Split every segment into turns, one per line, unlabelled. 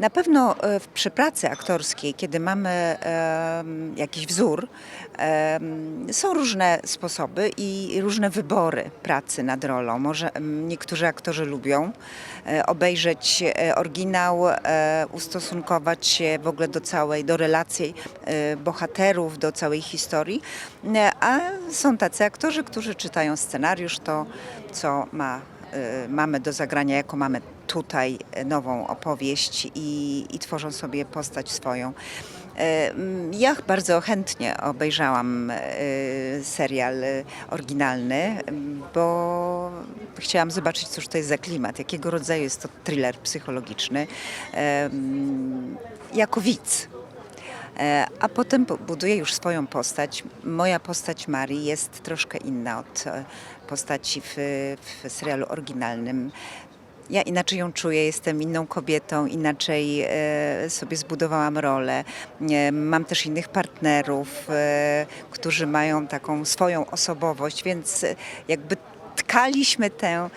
Na pewno e, przy pracy aktorskiej, kiedy mamy jakiś wzór, są różne sposoby i różne wybory pracy nad rolą. Może niektórzy aktorzy lubią e, obejrzeć e, oryginał, ustosunkować się w ogóle do całej, do relacji bohaterów, do całej historii, a są tacy aktorzy, którzy czytają scenariusz, to co ma mamy do zagrania, jako mamy tutaj nową opowieść i, i tworzą sobie postać swoją. Y, Ja bardzo chętnie obejrzałam y, serial y, oryginalny, bo chciałam zobaczyć, cóż to jest za klimat, jakiego rodzaju jest to thriller psychologiczny. Jako widz. E, A potem bu- buduję już swoją postać. Moja postać Marii jest troszkę inna od e, postaci w, w serialu oryginalnym. Ja inaczej ją czuję, jestem inną kobietą, inaczej e, sobie zbudowałam rolę. Mam też innych partnerów, którzy mają taką swoją osobowość, więc jakby tkaliśmy tę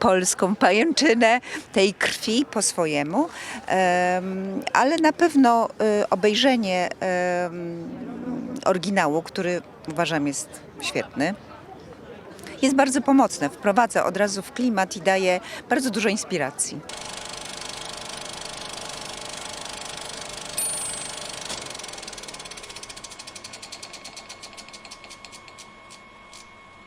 polską pajęczynę tej krwi po swojemu, Em, ale na pewno y, obejrzenie oryginału, który uważam jest świetny, jest bardzo pomocne. Wprowadza od razu w klimat i daje bardzo dużo inspiracji.